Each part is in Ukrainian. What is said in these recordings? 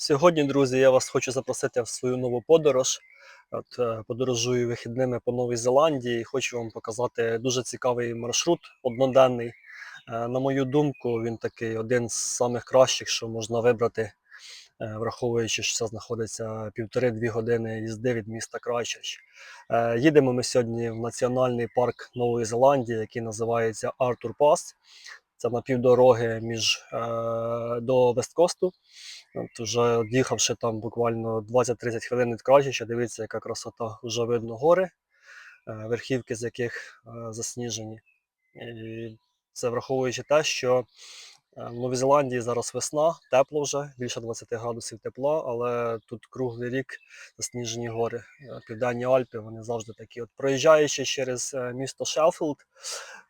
Сьогодні, друзі, я вас хочу запросити в свою нову подорож. От, е, подорожую вихідними по Новій Зеландії і хочу вам показати дуже цікавий маршрут одноденний. Е, На мою думку, він такий один з самих кращих, що можна вибрати, е, враховуючи, що це знаходиться півтори-дві години їзди від міста Крайчерч. Їдемо ми сьогодні в національний парк Нової Зеландії, який називається Артур Пас. Це на півдороги між до Весткосту. Вже їхавши там буквально 20-30 хвилин від Крайчерча, дивіться, яка красота. Вже видно гори, е, верхівки з яких е, засніжені. І це враховуючи те, що е, в Новій Зеландії зараз весна, тепло вже, більше 20 градусів тепла, але тут круглий рік засніжені гори. Південні Альпи, вони завжди такі. От проїжджаючи через місто Шелфілд,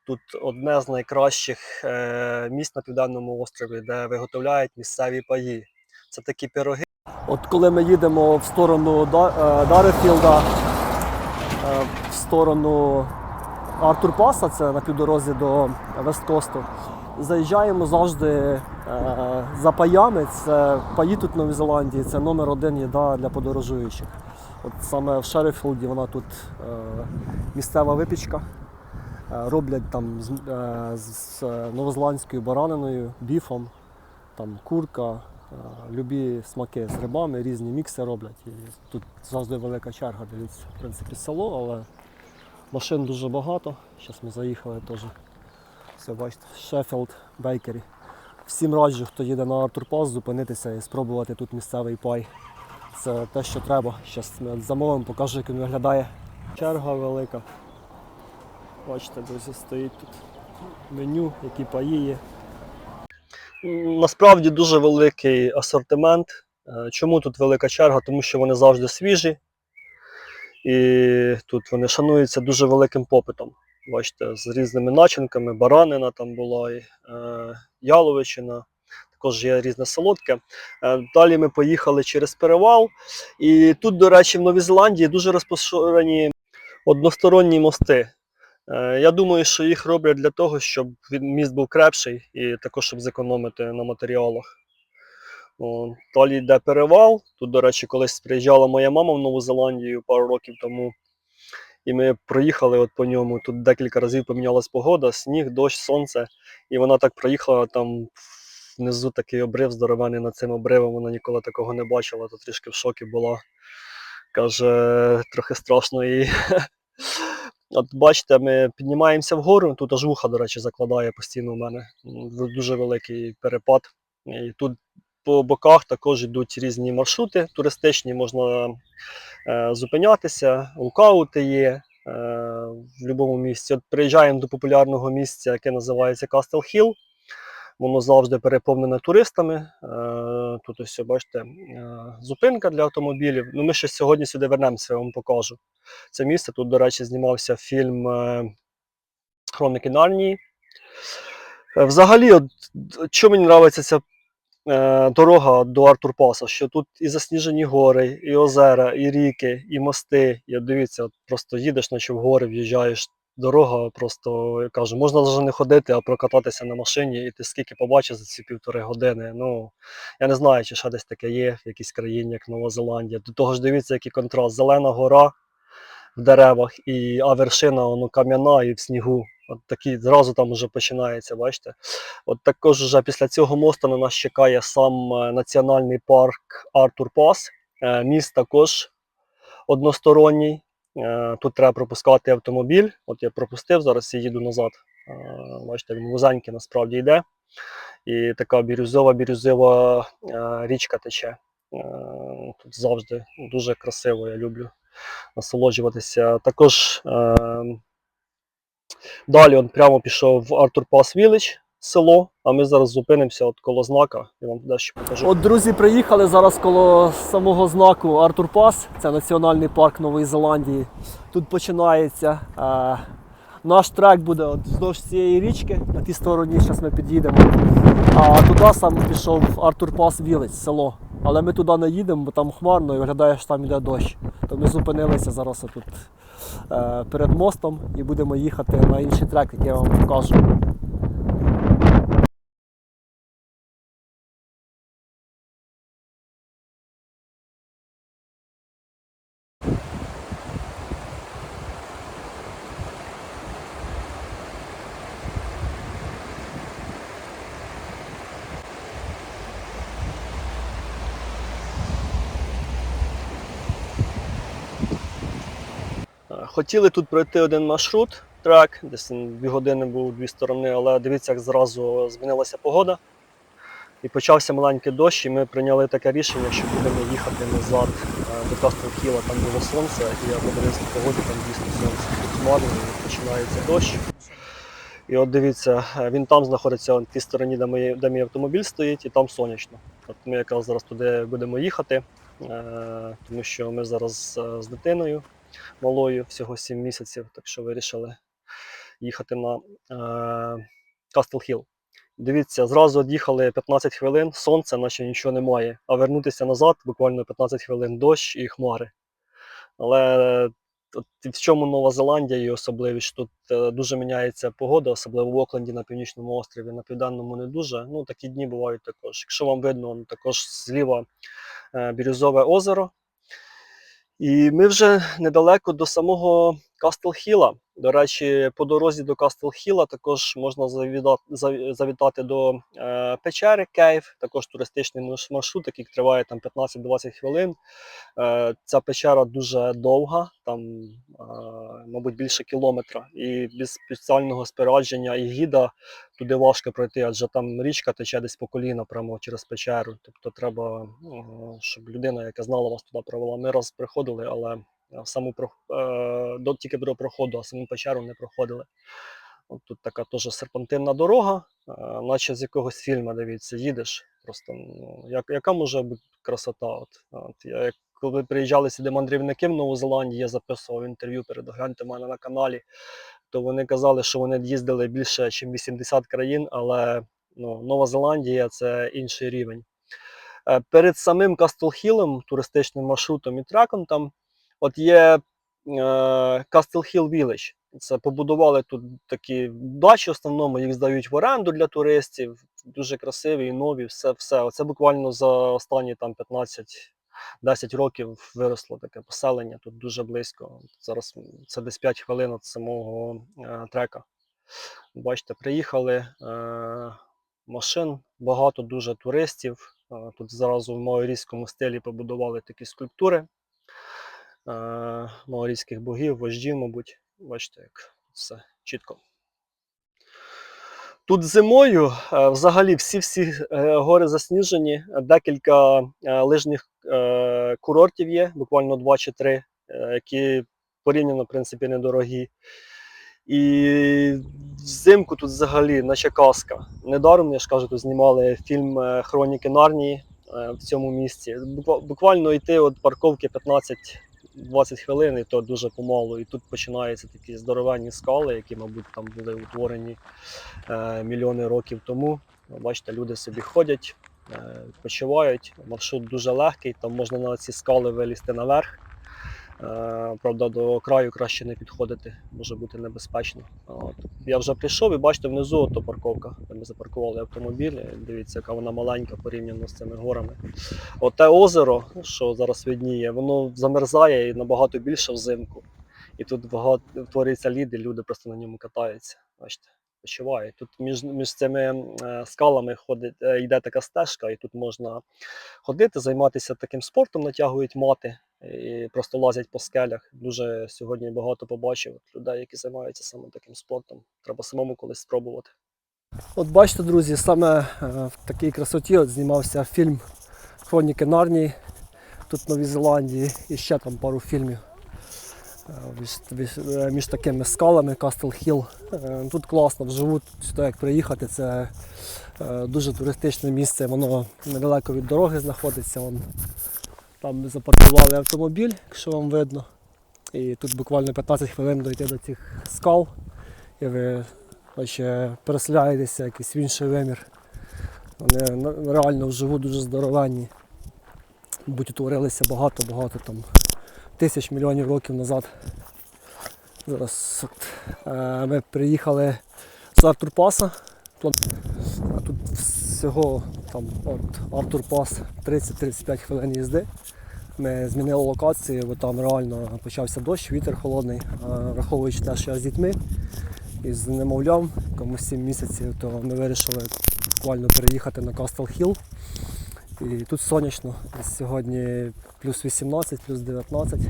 тут одне з найкращих місць на південному острові, де виготовляють місцеві паї. Це такі пироги. От коли ми їдемо в сторону Дарефілда, в сторону Артур Паса, це на півдорозі до Весткосту, заїжджаємо завжди е, за паями. Це паї тут в Новій Зеландії, це номер один їда для подорожуючих. От саме в Шерифілді вона тут е, місцева випічка. Е, Роблять там з, е, з новозеландською бараниною, біфом, там курка, е, любі смаки з грибами, різні мікси роблять. І тут завжди велика черга, дивіться, в принципі, село, але машин дуже багато. Зараз ми заїхали теж. Все, бачите, Шеффілд, Бейкері. Всім раджу, хто їде на Артур Пас, зупинитися і спробувати тут місцевий пай. Це те, що треба. Зараз ми замовимо, покажу, як він виглядає. Черга велика. Бачите, друзі, стоїть тут меню, які паї є. Насправді дуже великий асортимент. Е, Чому тут велика черга? Тому що вони завжди свіжі. І тут вони шануються дуже великим попитом. Бачите, з різними начинками, баранина там була, і, е, яловичина, також є різне солодке. Е, далі ми поїхали через перевал. І тут, до речі, в Новій Зеландії дуже розпоширені односторонні мости. Е, Я думаю, що їх роблять для того, щоб міст був крепший і також щоб зекономити на матеріалах. О, Далі йде перевал. Тут, до речі, колись приїжджала моя мама в Нову Зеландію пару років тому. І ми проїхали от по ньому. Тут декілька разів помінялась погода, сніг, дощ, сонце. І вона так проїхала там внизу такий обрив здоровений над цим обривом. Вона ніколи такого не бачила, то трішки в шокі була. Каже, трохи страшно їй. От бачите, ми піднімаємося вгору. Тут аж вуха, до речі, закладає постійно у мене. Дуже великий перепад. І тут по боках також йдуть різні маршрути туристичні, можна е, зупинятися, лукаути є е, в будь-якому місці. От приїжджаємо до популярного місця, яке називається Кастел Хіл. Воно завжди переповнене туристами. Е, тут ось бачите, е, зупинка для автомобілів. Ну, ми ще сьогодні сюди вернемося, я вам покажу. Це місце. Тут, до речі, знімався фільм е, Хроники Нарнії. Е, Взагалі, от, що мені подобається ця е, дорога до Артурпаса, що тут і засніжені гори, і озера, і ріки, і мости. І от дивіться, от просто їдеш, наче в гори, в'їжджаєш. Дорога просто я кажу, можна навіть не ходити, а прокататися на машині, і ти скільки побачиш за ці півтори години. Ну я не знаю, чи ще десь таке є в якійсь країні, як Нова Зеландія. До того ж, дивіться, який контраст. Зелена гора в деревах, і, а вершина воно кам'яна і в снігу. От такий зразу там вже починається, бачите. От також вже після цього мосту на нас чекає сам е, національний парк Артур Пас. Е, Міст також односторонній. Е, Тут треба пропускати автомобіль. От я пропустив, зараз я їду назад. Бачите, він вузенький насправді йде. І така бірюзова бірюзова е, річка тече. Тут завжди дуже красиво, я люблю насолоджуватися. Також е, далі він прямо пішов в Артур Пас Village, село, а ми зараз зупинимося от коло знака і вам дещо покажу. От друзі, приїхали зараз коло самого знаку Артур Пас, це національний парк Нової Зеландії. Тут починається. Е, наш трек буде от вздовж цієї річки, на тій стороні, зараз ми під'їдемо. А туди саме пішов Артур Пас Вілець, село. Але ми туди не їдемо, бо там хмарно і виглядає, що там йде дощ. То ми зупинилися зараз тут е, перед мостом і будемо їхати на інший трек, який я вам покажу. Хотіли тут пройти один маршрут, трек, десь дві години був дві сторони, але дивіться, як зразу змінилася погода. І почався маленький дощ, і ми прийняли таке рішення, що будемо їхати назад е, до Кастл-Хіла, там було сонце, і по погоді, там дійсно сонце хмарно, і починається дощ. І от дивіться, е, він там знаходиться на тій стороні, де, мої, де мій автомобіль стоїть, і там сонячно. От ми якраз зараз туди будемо їхати, е, тому що ми зараз з дитиною малою, всього 7 місяців, так що вирішили їхати на е, Кастл Хіл. Дивіться, зразу від'їхали 15 хвилин, сонце, наче нічого немає. А вернутися назад буквально 15 хвилин дощ і хмари. Але от в чому Нова Зеландія і особливість? Тут е, дуже міняється погода, особливо в Окленді на північному острові, на південному не дуже. Ну, такі дні бувають також. Якщо вам видно, також зліва е, бірюзове озеро. І ми вже недалеко до самого Кастл Хіла. До речі, по дорозі до Кастл Хіла також можна завідати, завітати до е, печери Кейв, також туристичний маршрут, який триває там 15-20 хвилин. Е, ця печера дуже довга, там, е, мабуть, більше кілометра. І без спеціального спорядження і гіда туди важко пройти, адже там річка тече десь по коліна прямо через печеру. Тобто треба, е, щоб людина, яка знала вас туди провела. Ми раз приходили, але в саму про- е, тільки до проходу, а саму печеру не проходили. От тут така теж серпантинна дорога, е, наче з якогось фільму, дивіться, їдеш. Просто ну, як, яка може бути красота? От, от я як коли приїжджали сюди мандрівники в Нову Зеландію, я записував інтерв'ю, перегляньте в мене на каналі, то вони казали, що вони їздили більше, ніж 80 країн, але ну, Нова Зеландія це інший рівень. Е, Перед самим Кастлхілом, туристичним маршрутом і треком, там от є е, Castle Hill Village. Це побудували тут такі дачі, в основному їх здають в оренду для туристів. Дуже красиві, і нові, все, все. Оце буквально за останні там 15-10 років виросло таке поселення. Тут дуже близько. Зараз це десь 5 хвилин від самого е, трека. Бачите, приїхали е, машин, багато дуже туристів. Е, Тут зразу в маорійському стилі побудували такі скульптури маорійських богів, вождів, мабуть. Бачите, як все чітко. Тут зимою е, взагалі всі-всі е, гори засніжені, декілька е, лижних курортів є, буквально два чи три, е, які порівняно, в принципі, недорогі. І взимку тут взагалі наче казка. Недаром, я ж кажу, тут знімали фільм Хроніки Нарнії в цьому місці. Буквально йти від парковки 15-20 хвилин, і то дуже помалу. І тут починаються такі здоровенні скали, які, мабуть, там були утворені е, мільйони років тому. Бачите, люди собі ходять, е, відпочивають. Маршрут дуже легкий, там можна на ці скали вилізти наверх. Е, Правда, до краю краще не підходити, може бути небезпечно. От. Я вже прийшов і бачите, внизу ото парковка, де ми запаркували автомобіль. Дивіться, яка вона маленька порівняно з цими горами. Оте озеро, що зараз видніє, воно замерзає і набагато більше взимку. І тут багато твориться лід, і люди просто на ньому катаються. Бачите, почувають. Тут між, між цими е, скалами ходить, е, йде така стежка, і тут можна ходити, займатися таким спортом, натягують мати і просто лазять по скелях. Дуже сьогодні багато побачив людей, які займаються саме таким спортом. Треба самому колись спробувати. От бачите, друзі, саме е, в такій красоті от знімався фільм Хроніки Нарнії тут в Новій Зеландії і ще там пару фільмів. е, е, між такими скалами Кастл Хіл. Тут класно, вживу сюди як приїхати. Це дуже туристичне місце, воно недалеко від дороги знаходиться. Вон, там ми запаркували автомобіль, якщо вам видно. І тут буквально 15 хвилин дойти до цих скал. І ви Наче переселяєтеся якийсь в інший вимір. Вони реально вживу дуже здоровенні. Мабуть, утворилися багато-багато там тисяч мільйонів років назад. Зараз от, е, ми приїхали з Артурпаса. А тут всього там от Артурпас 30-35 хвилин їзди. Ми змінили локацію, бо там реально почався дощ, вітер холодний, враховуючи те, що я з дітьми із немовлям, комусь 7 місяців, то ми вирішили буквально переїхати на Кастл Хіл. І тут сонячно. Сьогодні плюс 18, плюс 19.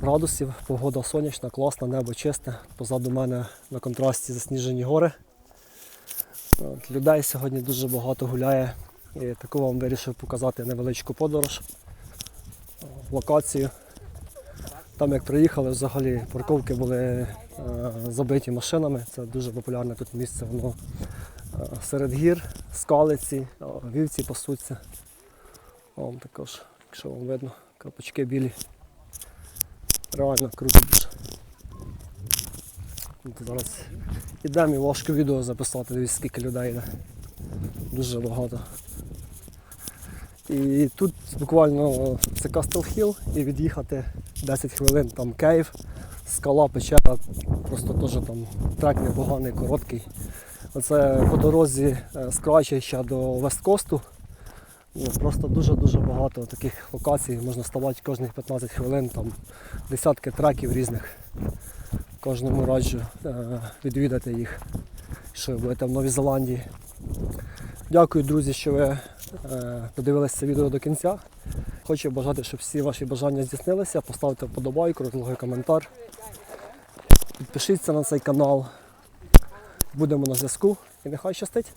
градусів, погода сонячна, класна, небо чисте. Позаду мене на контрасті засніжені гори. От, людей сьогодні дуже багато гуляє. І таку вам вирішив показати невеличку подорож, локацію. Там як приїхали, взагалі парковки були е, забиті машинами. Це дуже популярне тут місце. Воно е, серед гір, скалиці, вівці пасуться. Вам також, якщо вам видно, крапочки білі. Реально круто дуже. Зараз ідемо і важко відео записати, дивіться скільки людей йде. Дуже багато. І тут буквально це Castle Hill і від'їхати 10 хвилин там Київ, скала, печера, просто теж там трек непоганий, короткий. Оце по дорозі е, з Крайчища до Весткосту. Ну, просто дуже-дуже багато таких локацій. Можна ставати кожних 15 хвилин, там десятки треків різних. Кожному раджу е, відвідати їх, що ви будете в Новій Зеландії. Дякую, друзі, що ви е, подивилися це відео до кінця. Хочу бажати, щоб всі ваші бажання здійснилися. Поставте вподобайку, розлогий коментар. Підпишіться на цей канал. Будемо на зв'язку і нехай щастить!